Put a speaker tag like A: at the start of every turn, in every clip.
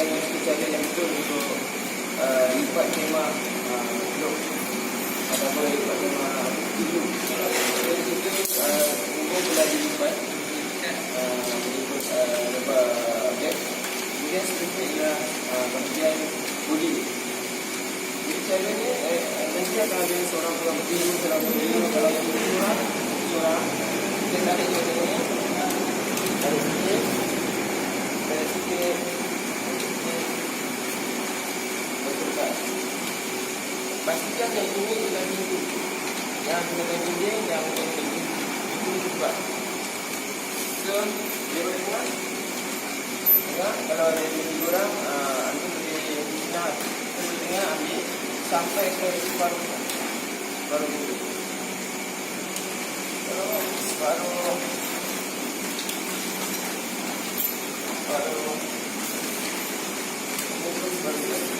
A: dengan satu cara yang betul untuk uh, lipat uh, blok ataupun lipat kemah tujuh. Jadi kita uh, kemudian telah dilipat uh, mengikut uh, lebar beg. Kemudian seterusnya ialah uh, bahagian bodi. Jadi caranya eh, nanti akan ada seorang pegang berdiri, seorang berdiri, kalau yang berdiri seorang, seorang kita tarik ke sini, tarik sikit, tarik sikit, tarik sikit, betulkan. Pastikan yang ini ialah pintu. Yang gunakan dinding, yang gunakan dinding. Itu juga. So, dia buat. Tengok, kalau ada dinding orang, uh, anda boleh nak tengah ambil sampai ke separuh separuh dulu. Separuh, separuh, separuh. Ini pun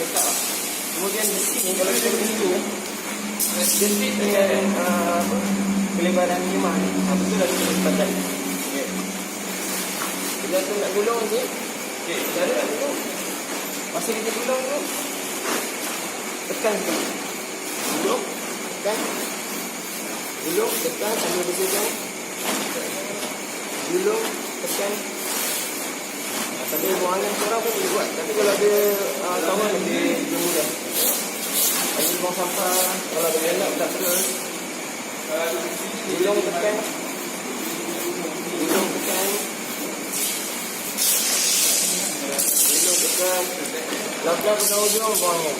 A: apa letak kemudian besi ni kalau kita dia fit dengan uh, apa kelebaran kemah ni. Ha, betul lah kita. Okay. Bila tu nak gulung je, okay, cara nak gulung. Masa kita gulung tu, tekan tu. Gulung, tekan. Gulung, tekan, sambil bersihkan. Gulung, tekan. Ha, Sambil buang angin korang pun boleh buat. Tapi kalau dia uh, kawan lebih, lebih mudah. Ini buang sampah, kalau ada elak tak terus. Gulung, tekan. Gulung, tekan. Gulung, tekan. Lakukan pada ujung buang angin.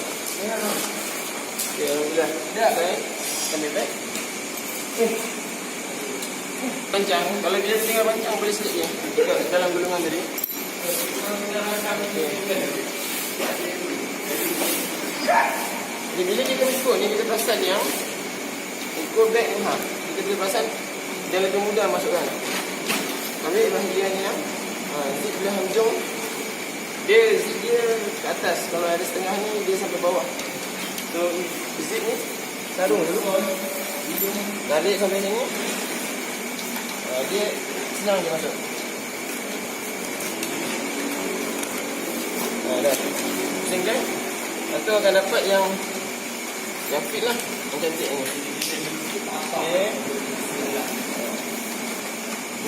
A: Okay, Alhamdulillah. Dah, baik. Ambil baik. Eh. Pancang. Kalau dia tinggal pancang, boleh je. Dekat dalam gulungan tadi. Jadi bila kita ikut ni, kita perasan yang ikut beg ni ha. Kita boleh perasan dia lebih mudah masukkan. Ambil bahagian yang ha, zip belah hujung dia zip dia ke atas. Kalau ada setengah ni dia sampai bawah. So zip ni sarung dulu. Tarik sampai sini. Ha, dia senang dia masuk. Ha, dah. Lepas akan dapat yang yang fit lah. Yang cantik ni. Okay.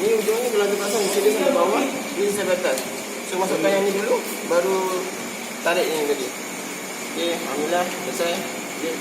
A: Ni ujung ni kalau dia pasang mesti dia sampai bawah, dia sampai atas. So masukkan yang ni dulu, baru tarik yang tadi. Okay, Alhamdulillah selesai. Okay.